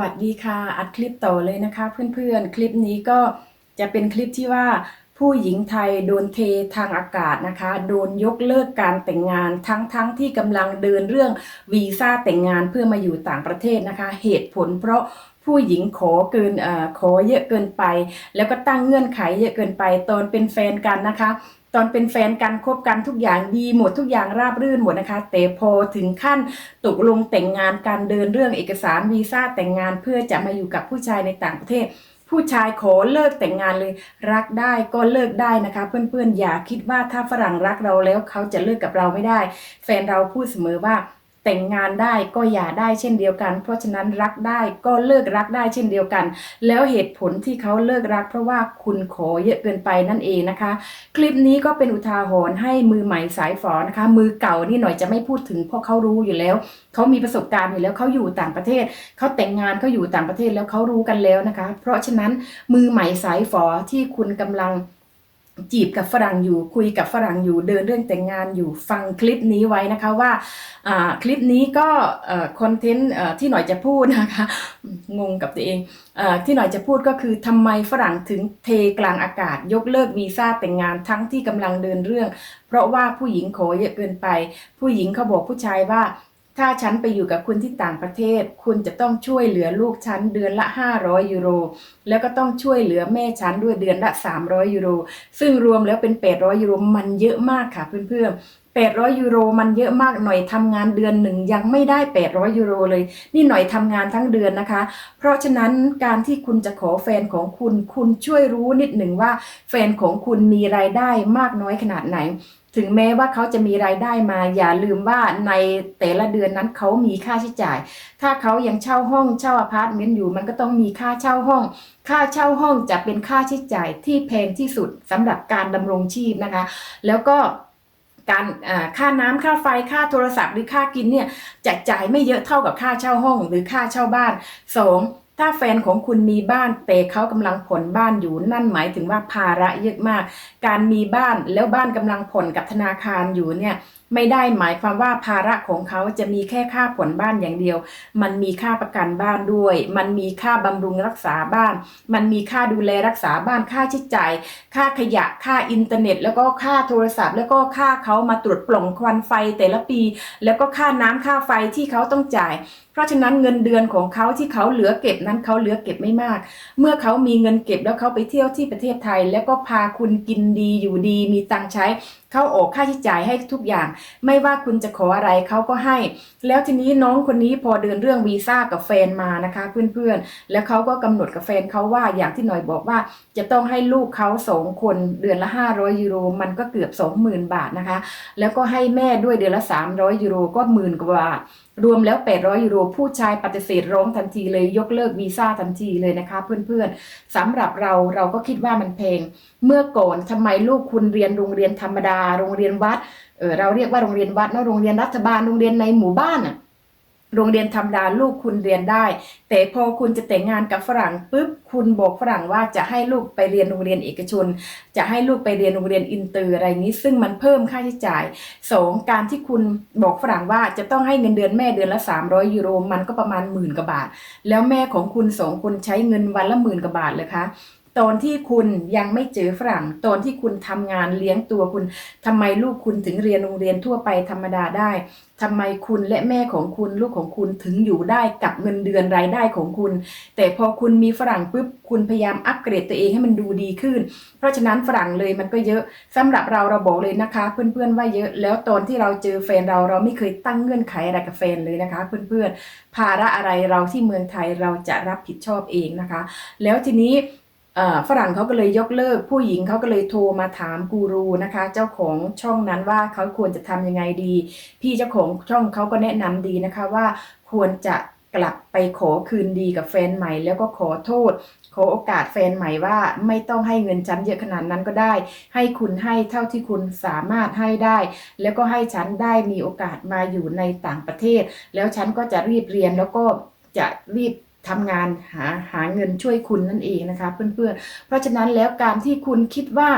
วัสดีค่ะอัดคลิปต่อเลยนะคะ เพื่อนๆ คลิปนี้ก็จะเป็นคลิปที่ว่าผู้หญิงไทยโดนเททางอากาศนะคะ โดนยกเลิกการแต่งงานทั้งๆทที่กำลังเดินเรื่องวีซ่าแต่งงานเพื่อมาอยู่ต่างประเทศนะคะ เหตุผลเพราะผู้หญิงขอเกินอขอเยอะเกินไป แล้วก็ตั้งเงื่อนไขเยอะเกินไปตอนเป็นแฟนกันนะคะ ตอนเป็นแฟนกันคบกันทุกอย่างดีหมดทุกอย่างราบรื่นหมดนะคะ แต่พอถึงขั้นตกลงแต่งงานการเดินเรื่องเอกสารวีซ่าแต่งงานเพื่อจะมาอยู่กับผู้ชายในต่างประเทศผู้ชายขอเลิกแต่งงานเลยรักได้ก็เลิกได้นะคะ เพื่อนๆอย่าคิดว่าถ้าฝรั่งรักเราแล้วเขาจะเลิกกับเราไม่ได้ แฟนเราพูดเสมอว่า แต่งงานได้ก็อย่าได้เช่นเดียวกัน เพราะฉะนั้นรักได้ก็เลิกรักได้เช่นเดียวกัน แล้วเหตุผลที่เขาเลิกรัก เพราะว่าคุณขอเยอะเกินไปนั่นเองนะคะ คลิปนี้ก็เป็นอุทาหรณ์ให้มือใหม่สายฝอนะคะ มือเก่านี่หน่อยจะไม่พูดถึงเพราะเขารู้อยู่แล้วเขามีประสบการณ์อยู่แล้วเขาอยู่ต่างประเทศเขาแต่งงานเขาอยู่ต่างประเทศแล้วเขารู้กันแล้วนะคะ เพราะฉะนั้นมือใหม่สายฝอที่คุณกำลัง จีบกับฝรั่งอยู่คุยกับฝรั่งอยู่เดินเรื่องแต่งงานอยู่ฟังคลิปนี้ไว้นะคะว่าคลิปนี้ก็คอนเทนต์ที่หน่อยจะพูดนะคะงงกับตัวเองอที่หน่อยจะพูดก็คือทำไมฝรั่งถึงเทกลางอากาศ ยกเลิกวีซ่าแต่งงานทั้งที่กำลังเดินเรื่อง เพราะว่าผู้หญิงขอเยอะเกินไป ผู้หญิงเขาบอกผู้ชายว่า ถ้าฉันไปอยู่กับคุณที่ต่างประเทศ คุณจะต้องช่วยเหลือลูกฉันเดือนละ 500 ยูโร แล้วก็ต้องช่วยเหลือแม่ฉันด้วยเดือนละ 300 ยูโร ซึ่งรวมแล้วเป็น 800 ยูโร มันเยอะมากค่ะเพื่อนๆ 800 ยูโร มันเยอะมากหน่อยทำงานเดือนหนึ่งยังไม่ได้ 800 ยูโรเลย นี่หน่อยทำงานทั้งเดือนนะคะ เพราะฉะนั้นการที่คุณจะขอแฟนของคุณ คุณช่วยรู้นิดหนึ่งว่า แฟนของคุณมีรายได้มากน้อยขนาดไหน ถึงแม้ว่าเขาจะมีรายได้มา อย่าลืมว่าในแต่ละเดือนนั้นเขามีค่าใช้จ่าย ถ้าเขายังเช่าห้องเช่าอพาร์ตเมนต์อยู่ มันก็ต้องมีค่าเช่าห้อง ค่าเช่าห้องจะเป็นค่าใช้จ่ายที่แพงที่สุดสำหรับการดำรงชีพนะคะ แล้วก็การค่าน้ำค่าไฟค่าโทรศัพท์หรือค่ากินเนี่ยจะจ่ายไม่เยอะเท่ากับค่าเช่าห้อง หรือค่าเช่าบ้านสอง ถ้าแฟนของคุณมีบ้านแต่เขากำลังผ่อนบ้านอยู่นั่นหมายถึงว่าภาระเยอะมาก การมีบ้านแล้วบ้านกำลังผ่อนกับธนาคารอยู่เนี่ยไม่ได้หมายความว่าภาระของเขาจะมีแค่ค่าผ่อนบ้านอย่างเดียว มันมีค่าประกันบ้านด้วย มันมีค่าบำรุงรักษาบ้าน มันมีค่าดูแลรักษาบ้าน ค่าใช้จ่าย ค่าขยะ ค่าอินเทอร์เน็ต แล้วก็ค่าโทรศัพท์ แล้วก็ค่าเขามาตรวจปล่องควันไฟแต่ละปี แล้วก็ค่าน้ำค่าไฟที่เขาต้องจ่าย เพราะฉะนั้นเงินเดือนของเขาที่เขาเหลือเก็บนั้นเขาเหลือเก็บไม่มาก เมื่อเขามีเงินเก็บแล้วเขาไปเที่ยวที่ประเทศไทย แล้วก็พาคุณกินดีอยู่ดีมีตังใช้ เขาออกค่าใช้จ่ายให้ทุกอย่าง ไม่ว่าคุณจะขออะไรเขาก็ให้ แล้วทีนี้น้องคนนี้พอเดินเรื่องวีซ่ากับแฟนมานะคะ เพื่อนๆ แล้วเขาก็กำหนดกับแฟนเขาว่าอย่างที่หน่อยบอกว่าจะต้องให้ลูกเขาสองคนเดือนละ 500 ยูโร มันก็เกือบ 20,000 บาทนะคะ แล้วก็ให้แม่ด้วยเดือนละ 300 ยูโรก็หมื่นกว่าบาทรวมแล้ว 800 ยูโร ผู้ชายปฏิเสธร้องทันทีเลยยกเลิกวีซ่าทันทีเลยนะคะเพื่อนๆสำหรับเราเราก็คิดว่ามันแพง เมื่อก่อนทำไมลูกคุณเรียนโรงเรียนธรรมดาโรงเรียนวัดเออเราเรียกว่าโรงเรียนวัดเนาะโรงเรียนรัฐบาลโรงเรียนในหมู่บ้านอะโรงเรียนธรรมดาลูกคุณเรียนได้ แต่พอคุณจะแต่งงานกับฝรั่งปุ๊บคุณบอกฝรั่งว่าจะให้ลูกไปเรียนโรงเรียนเอกชน จะให้ลูกไปเรียนโรงเรียนอินเตอร์อะไรนี้ ซึ่งมันเพิ่มค่าใช้จ่ายสองการที่คุณบอกฝรั่งว่าจะต้องให้เงินเดือนแม่เดือนละ 300 ยูโรมันก็ประมาณหมื่นกว่าบาท แล้วแม่ของคุณสองคนใช้เงินวันละหมื่นกว่าบาทเลยคะ ตอนที่คุณยังไม่เจอฝรั่ง ตอนที่คุณทำงานเลี้ยงตัวคุณทำไมลูกคุณถึงเรียนโรงเรียนทั่วไปธรรมดาได้ทำไมคุณและแม่ของคุณลูกของคุณถึงอยู่ได้กับเงินเดือนรายได้ของคุณ แต่พอคุณมีฝรั่งปุ๊บคุณพยายามอัปเกรดตัวเองให้มันดูดีขึ้น เพราะฉะนั้นฝรั่งเลยมันก็เยอะสำหรับเราเราบอกเลยนะคะ เพื่อนๆว่าเยอะแล้วตอนที่เราเจอแฟนเราเราไม่เคยตั้งเงื่อนไขอะไรกับแฟนเลยนะคะ เพื่อนๆภาระอะไรเราที่เมืองไทยเราจะรับผิดชอบเองนะคะ แล้วทีนี้ ฝรั่งเขาก็เลยยกเลิก ผู้หญิงเขาก็เลยโทรมาถามกูรูนะคะ เจ้าของช่องนั้นว่าเขาควรจะทำยังไงดี พี่เจ้าของช่องเขาก็แนะนำดีนะคะว่าควรจะกลับไปขอคืนดีกับแฟนใหม่ แล้วก็ขอโทษ ขอโอกาสแฟนใหม่ว่าไม่ต้องให้เงินฉันเยอะขนาดนั้นก็ได้ ให้คุณให้เท่าที่คุณสามารถให้ได้ แล้วก็ให้ฉันได้มีโอกาสมาอยู่ในต่างประเทศ แล้วฉันก็จะรีบเรียนแล้วก็จะรีบ ทำงานหาหาเงินช่วยคุณนั่นเองนะคะเพื่อนๆเพราะฉะนั้นแล้วการที่คุณคิดว่า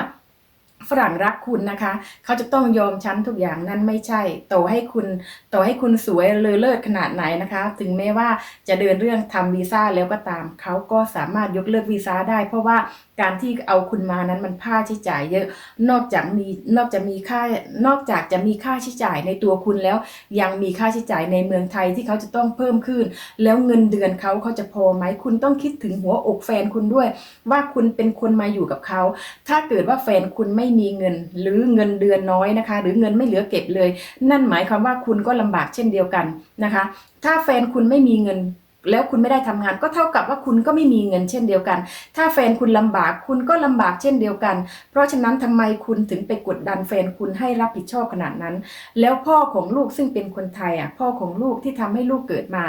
ฝรั่งรักคุณนะคะ เขาจะต้องยอมชั้นทุกอย่างนั่นไม่ใช่ต่อให้คุณต่อให้คุณสวยเลอเลิศขนาดไหนนะคะ ถึงแม้ว่าจะเดินเรื่องทำวีซ่าแล้วก็ตาม เขาก็สามารถยกเลิกวีซ่าได้ เพราะว่าการที่เอาคุณมานั้นมันค่าใช้จ่ายเยอะ นอกจากมีนอกจากมีค่านอกจากจะมีค่าใช้จ่ายในตัวคุณแล้ว ยังมีค่าใช้จ่ายในเมืองไทยที่เขาจะต้องเพิ่มขึ้น แล้วเงินเดือนเขาเขาจะพอไหมคุณต้องคิดถึงหัวอกแฟนคุณด้วย ว่าคุณเป็นคนมาอยู่กับเขา ถ้าเกิดว่าแฟนคุณไม่มีเงิน หรือเงินเดือนน้อยนะคะ หรือเงินไม่เหลือเก็บเลย นั่นหมายความว่าคุณก็ลำบากเช่นเดียวกันนะคะ ถ้าแฟนคุณไม่มีเงินแล้วคุณไม่ได้ทำงานก็เท่ากับว่าคุณก็ไม่มีเงินเช่นเดียวกัน ถ้าแฟนคุณลำบากคุณก็ลำบากเช่นเดียวกัน เพราะฉะนั้นทำไมคุณถึงไปกดดันแฟนคุณให้รับผิดชอบขนาดนั้น แล้วพ่อของลูกซึ่งเป็นคนไทยอะพ่อของลูกที่ทำให้ลูกเกิดมา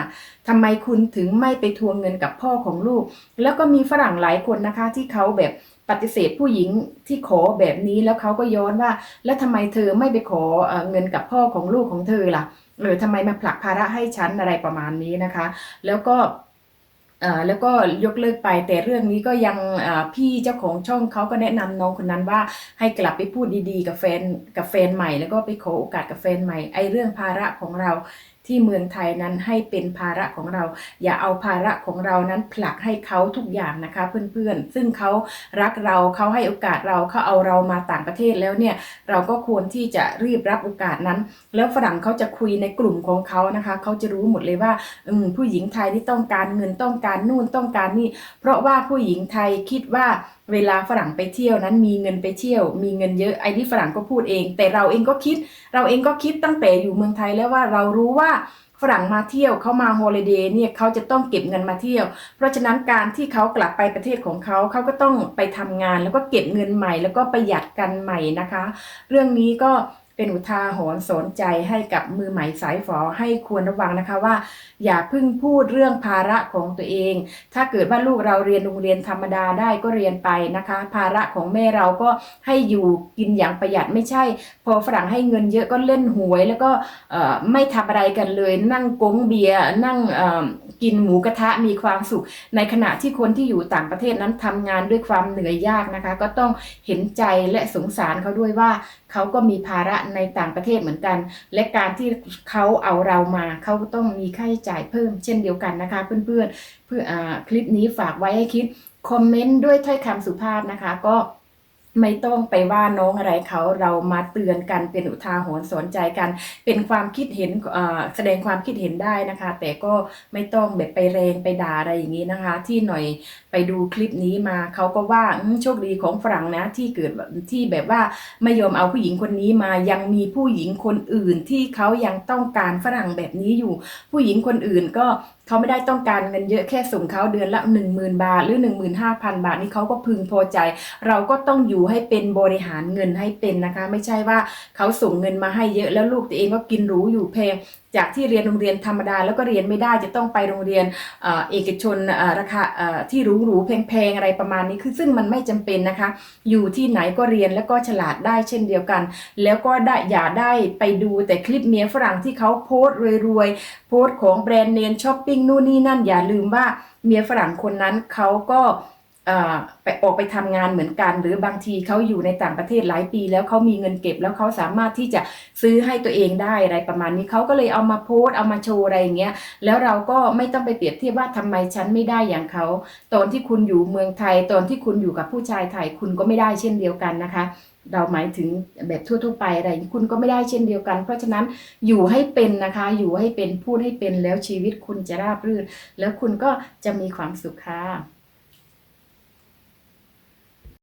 ทำไมคุณถึงไม่ไปทวงเงินกับพ่อของลูก แล้วก็มีฝรั่งหลายคนนะคะที่เขาแบบ ปฏิเสธผู้หญิงที่ขอแบบนี้แล้วเขาก็ย้อนว่า แล้วทำไมเธอไม่ไปขอเอเงินกับพ่อของลูกของเธอล่ะเออทำไมมาผลักภาระให้ฉันอะไรประมาณนี้นะคะ แล้วก็แล้วก็ยกเลิกไปแต่เรื่องนี้ก็ยังพี่เจ้าของช่องเขาก็แนะนำน้องคนนั้นว่าให้กลับไปพูดดีๆกับแฟนกับแฟนใหม่ แล้วก็ไปขอโอกาสกับแฟนใหม่ไอ้เรื่องภาระของเรา ที่เมืองไทยนั้นให้เป็นภาระของเรา อย่าเอาภาระของเรานั้นผลักให้เขาทุกอย่างนะคะเพื่อนๆ ซึ่งเขารักเราเขาให้โอกาสเราเขาเอาเรามาต่างประเทศแล้วเนี่ยเราก็ควรที่จะรีบรับโอกาสนั้น แล้วฝรั่งเขาจะคุยในกลุ่มของเขานะคะเขาจะรู้หมดเลยว่าอืมผู้หญิงไทยที่ต้องการเงินต้องการนู่นต้องการนี่ เพราะว่าผู้หญิงไทยคิดว่า เวลาฝรั่งไปเที่ยวนั้นมีเงินไปเที่ยว มีเงินเยอะไอ้ที่ฝรั่งก็พูดเอง แต่เราเองก็คิด เราเองก็คิดตั้งแต่อยู่เมืองไทยแล้วว่าเรารู้ว่าฝรั่งมาเที่ยวเขามาโฮลิเดย์เนี่ยเขาจะต้องเก็บเงินมาเที่ยว เพราะฉะนั้นการที่เขากลับไปประเทศของเขาเขาก็ต้องไปทำงานแล้วก็เก็บเงินใหม่ แล้วก็ประหยัดกันใหม่นะคะ เรื่องนี้ก็ เป็นอุทาหรณ์สอนใจให้กับมือใหม่สายฝอให้ควรระวังนะคะว่า อย่าเพิ่งพูดเรื่องภาระของตัวเอง ถ้าเกิดว่าลูกเราเรียนโรงเรียนธรรมดาได้ก็เรียนไปนะคะ ภาระของแม่เราก็ให้อยู่กินอย่างประหยัดไม่ใช่ พอฝรั่งให้เงินเยอะก็เล่นหวย แล้วก็ไม่ทำอะไรกันเลย นั่งกงเบียร์นั่งกินหมูกระทะมีความสุข ในขณะที่คนที่อยู่ต่างประเทศนั้นทำงานด้วยความเหนื่อยยากนะคะ ก็ต้องเห็นใจและสงสารเขาด้วยว่าเขาก็มีภาระในต่างประเทศเหมือนกัน และการที่เขาเอาเรามาเขาต้องมีค่าใช้จ่ายเพิ่มเช่นเดียวกันนะคะ เพื่อนๆเพื่ออคลิปนี้ฝากไว้ให้คิดคอมเมนต์ด้วยถ้อยคำสุภาพนะคะ ก็ ไม่ต้องไปว่าน้องอะไรเขาเรามาเตือนกันเป็นอุทาหรณ์สอนใจกัน เป็นความคิดเห็นแสดงความคิดเห็นได้นะคะ แต่ก็ไม่ต้องแบบไปแรงไปด่าอะไรอย่างนี้นะคะ ที่หน่อยไปดูคลิปนี้มาเขาก็ว่าโชคดีของฝรั่งนะที่เกิดที่แบบว่าไม่ยอมเอาผู้หญิงคนนี้มายังมีผู้หญิงคนอื่นที่เขายังต้องการฝรั่งแบบนี้อยู่ ผู้หญิงคนอื่นก็ เขาไม่ได้ต้องการเงินเยอะแค่ส่งเขาเดือนละ 1 0,000 บาท หรือ 15,000 บาทนี่เขาก็พึงพอใจ เราก็ต้องอยู่ให้เป็นบริหารเงินให้เป็นนะคะ ไม่ใช่ว่าเขาส่งเงินมาให้เยอะแล้วลูกตัวเองก็กินหรูอยู่แพงจากที่เรียนโรงเรียนธรรมดาแล้วก็เรียนไม่ได้จะต้องไปโรงเรียนเอกชนราคาที่หรูหรูๆแพงๆอะไรประมาณนี้คือซึ่งมันไม่จำเป็นนะคะ อยู่ที่ไหนก็เรียนแล้วก็ฉลาดได้เช่นเดียวกัน แล้วก็ได้อย่าได้ไปดูแต่คลิปเมียฝรั่งที่เขาโพสต์รวยๆโพสต์ของแบรนด์เนมช้อปปิ้งนู่นนี่นั่นอย่าลืมว่าเมียฝรั่งคนนั้นเขาก็ ไปออกไปทำงานเหมือนกัน หรือบางทีเขาอยู่ในต่างประเทศหลายปี แล้วเขามีเงินเก็บ แล้วเขาสามารถที่จะซื้อให้ตัวเองได้อะไรประมาณนี้เขาก็เลยเอามาโพสต์เอามาโชว์อะไรอย่างเงี้ยแล้วเราก็ไม่ต้องไปเปรียบเทียบว่าทำไมฉันไม่ได้อย่างเขาตอนที่คุณอยู่เมืองไทย ตอนที่คุณอยู่กับผู้ชายไทยคุณก็ไม่ได้เช่นเดียวกันนะคะเราหมายถึงแบบทั่วๆไปอะไรอย่างนี้คุณก็ไม่ได้เช่นเดียวกัน เพราะฉะนั้นอยู่ให้เป็นนะคะ อยู่ให้เป็นพูดให้เป็นแล้วชีวิตคุณจะราบรื่น แล้วคุณก็จะมีความสุขค่ะ